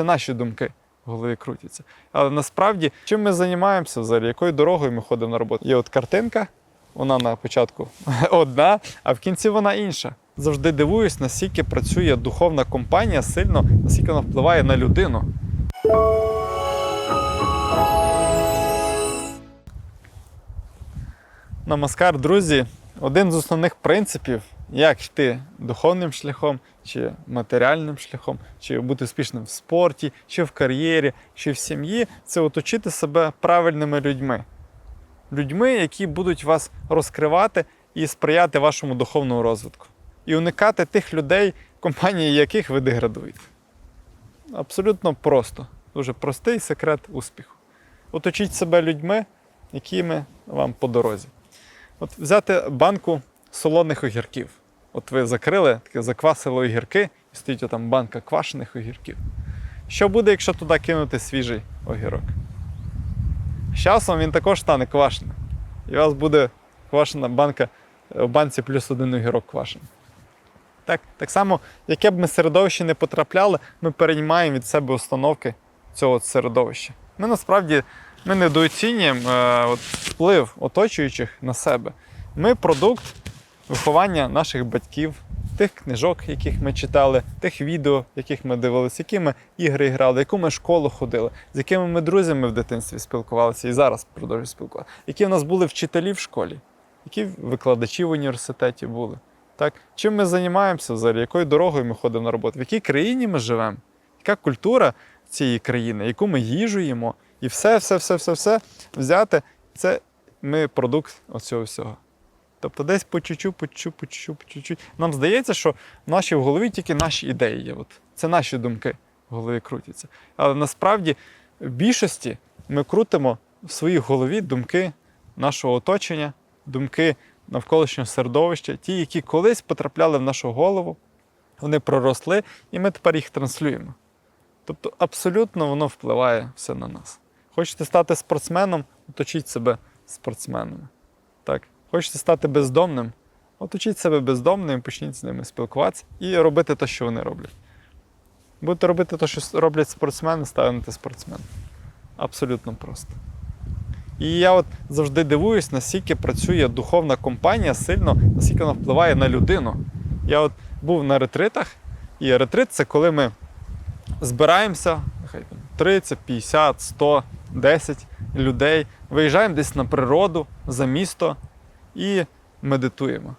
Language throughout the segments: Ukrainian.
Це наші думки в голові крутяться. Але насправді, чим ми займаємося взагалі, якою дорогою ми ходимо на роботу? Є от картинка, вона на початку одна, а в кінці вона інша. Завжди дивуюсь, наскільки працює духовна компанія сильно, наскільки вона впливає на людину. Намаскар, друзі, один з основних принципів, як йти духовним шляхом, чи матеріальним шляхом, чи бути успішним в спорті, чи в кар'єрі, чи в сім'ї, це оточити себе правильними людьми. Людьми, які будуть вас розкривати і сприяти вашому духовному розвитку. І уникати тих людей, компанії яких ви деградуєте. Абсолютно просто. Дуже простий секрет успіху. Оточіть себе людьми, якими вам по дорозі. От взяти банку солоних огірків. От ви закрили, таке заквасили огірки, і стоїть там банка квашених огірків. Що буде, якщо туди кинути свіжий огірок? З часом він також стане квашеним. І у вас буде квашена банка в банці плюс один огірок квашений. Так, так само, яке б ми середовище не потрапляли, ми переймаємо від себе установки цього середовища. Ми насправді ми недооцінюємо е, от, вплив оточуючих на себе. Ми продукт виховання наших батьків, тих книжок, яких ми читали, тих відео, яких ми дивилися, які ми ігри грали, яку ми школу ходили, з якими ми друзями в дитинстві спілкувалися і зараз продовжуємо спілкуватися, які в нас були вчителі в школі, які викладачі в університеті були. Так? Чим ми займаємося взагалі, якою дорогою ми ходимо на роботу, в якій країні ми живемо, яка культура цієї країни, яку ми їжу їмо, і все, все, все, все, все взяти, це ми продукт оцього всього. Тобто десь по чуть-чуть, по чуть-чуть, по чуть-чуть, по чуть-чуть. Нам здається, що в нашій в голові тільки наші ідеї є. От це наші думки в голові крутяться. Але насправді в більшості ми крутимо в своїй голові думки нашого оточення, думки навколишнього середовища, ті, які колись потрапляли в нашу голову, вони проросли, і ми тепер їх транслюємо. Тобто абсолютно воно впливає все на нас. Хочете стати спортсменом, оточіть себе спортсменами. Так? Хочете стати бездомним, оточіть себе бездомним, почніть з ними спілкуватися і робити те, що вони роблять. Будете робити те, що роблять спортсмени, станете спортсменом. Абсолютно просто. І я от завжди дивуюсь, наскільки працює духовна компанія сильно, наскільки вона впливає на людину. Я от був на ретритах, і ретрит це коли ми збираємося, нехай 30, 50, 100, 10 людей, виїжджаємо десь на природу, за місто і медитуємо.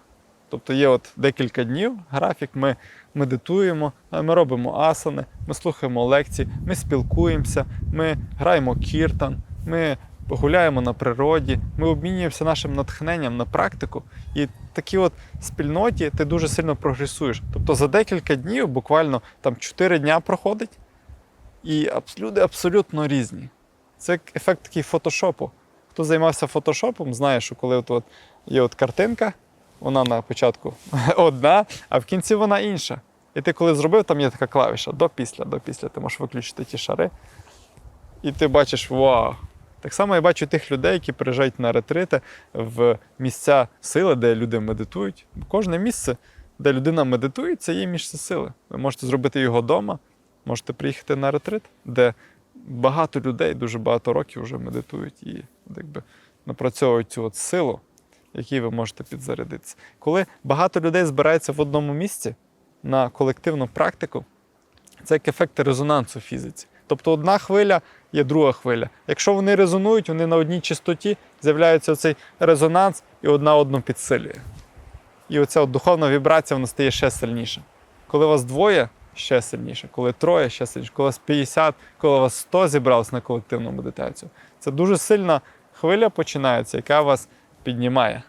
Тобто є от декілька днів графік, ми медитуємо, ми робимо асани, ми слухаємо лекції, ми спілкуємося, ми граємо кіртан, ми гуляємо на природі, ми обмінюємося нашим натхненням на практику. І в такій от спільноті ти дуже сильно прогресуєш. Тобто за декілька днів, буквально там 4 дня проходить, і люди абсолютно різні. Це ефект такий фотошопу. Хто займався фотошопом, знає, що коли от, от є от картинка, вона на початку одна, а в кінці вона інша. І ти коли зробив, там є така клавіша до-після, до-після. Ти можеш виключити ті шари. І ти бачиш, вау! Так само я бачу тих людей, які приїжджають на ретрити в місця сили, де люди медитують. Кожне місце, де людина медитує, це є місце сили. Ви можете зробити його вдома, можете приїхати на ретрит, де багато людей дуже багато років вже медитують і якби, напрацьовують цю от силу, якій ви можете підзарядитися. Коли багато людей збирається в одному місці на колективну практику, це як ефект резонансу в фізиці. Тобто одна хвиля є друга хвиля. Якщо вони резонують, вони на одній частоті, з'являється цей резонанс і одна одну підсилює. І оця от духовна вібрація вона стає ще сильніша. Коли вас двоє, ще сильніше, коли троє, ще сильніше, коли вас 50, коли вас 100 зібралось на колективну медитацію. Це дуже сильна хвиля починається, яка вас піднімає,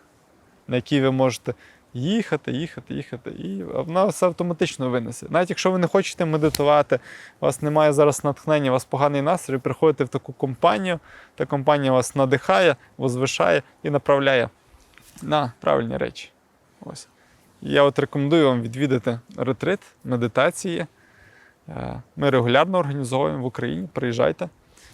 на якій ви можете їхати, їхати, їхати, і вона все автоматично винесе. Навіть якщо ви не хочете медитувати, у вас немає зараз натхнення, у вас поганий настрій, приходите в таку компанію, та компанія вас надихає, возвишає і направляє на правильні речі. Ось. Я от рекомендую вам відвідати ретрит, медитації. Е, Ми регулярно організовуємо в Україні. Приїжджайте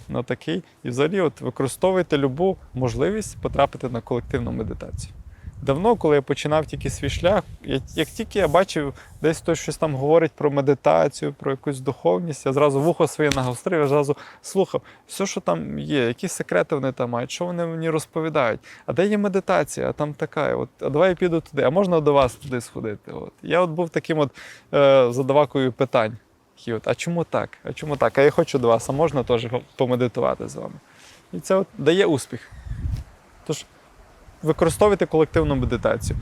на такий. І взагалі от використовуйте любу можливість потрапити на колективну медитацію. давно, коли я починав тільки свій шлях, я, як тільки я бачив, десь хтось щось там говорить про медитацію, про якусь духовність, я зразу вухо своє нагострив, я зразу слухав, все, що там є, які секрети вони там мають, що вони мені розповідають. А де є медитація? А там така, от, а давай я піду туди, а можна до вас туди сходити? От. Я от був таким от е, задавакою питань. Такі от, а чому так? А чому так? А я хочу до вас, а можна теж помедитувати з вами? І це от дає успіх. Тож використовуйте колективну медитацію.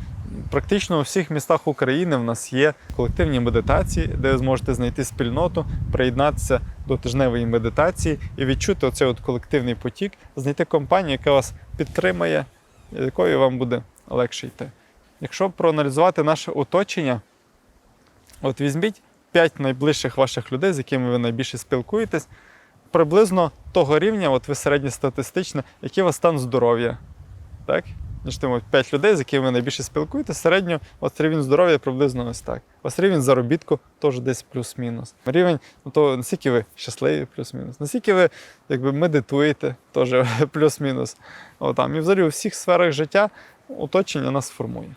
Практично у всіх містах України в нас є колективні медитації, де ви зможете знайти спільноту, приєднатися до тижневої медитації і відчути оцей от колективний потік, знайти компанію, яка вас підтримає, якою вам буде легше йти. Якщо проаналізувати наше оточення, от візьміть 5 найближчих ваших людей, з якими ви найбільше спілкуєтесь, приблизно того рівня, от ви середньостатистично, який у вас стан здоров'я. Так? Значить, 5 людей, з якими ви найбільше спілкуєтесь, середньо от рівень здоров'я приблизно ось так. У вас рівень заробітку теж десь плюс-мінус. Рівень, ну то наскільки ви щасливі, плюс-мінус. Наскільки ви якби, медитуєте, теж плюс-мінус. І взагалі у всіх сферах життя оточення нас формує.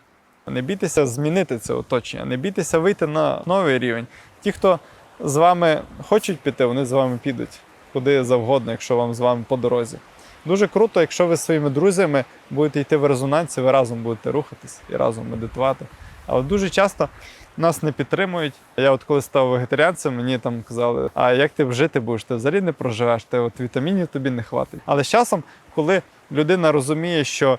Не бійтеся змінити це оточення, не бійтеся вийти на новий рівень. Ті, хто з вами хочуть піти, вони з вами підуть куди завгодно, якщо вам з вами по дорозі. Дуже круто, якщо ви зі своїми друзями будете йти в резонансі, ви разом будете рухатись і разом медитувати. Але дуже часто нас не підтримують. Я от коли став вегетаріанцем, мені там казали, а як ти жити будеш? Ти взагалі не проживеш, ти от вітамінів тобі не хватить. Але з часом, коли людина розуміє, що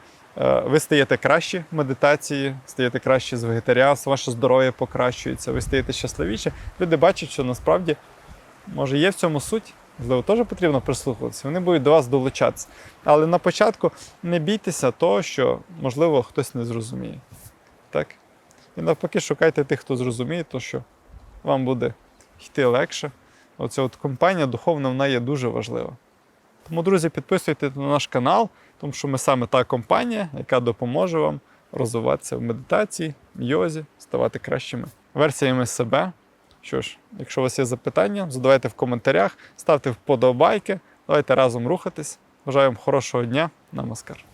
ви стаєте краще в медитації, стаєте краще з вегетаріанства, ваше здоров'я покращується, ви стаєте щасливіше, люди бачать, що насправді може є в цьому суть. Можливо, теж потрібно прислухатися, вони будуть до вас долучатися. Але на початку не бійтеся того, що, можливо, хтось не зрозуміє. Так? І навпаки, шукайте тих, хто зрозуміє, то що вам буде йти легше. Оця от компанія духовна вона є дуже важлива. Тому, друзі, підписуйтесь на наш канал, тому що ми саме та компанія, яка допоможе вам розвиватися в медитації, йозі, ставати кращими версіями себе. Що ж, якщо у вас є запитання, задавайте в коментарях, ставте вподобайки, давайте разом рухатись. Бажаю вам хорошого дня. Намаскар.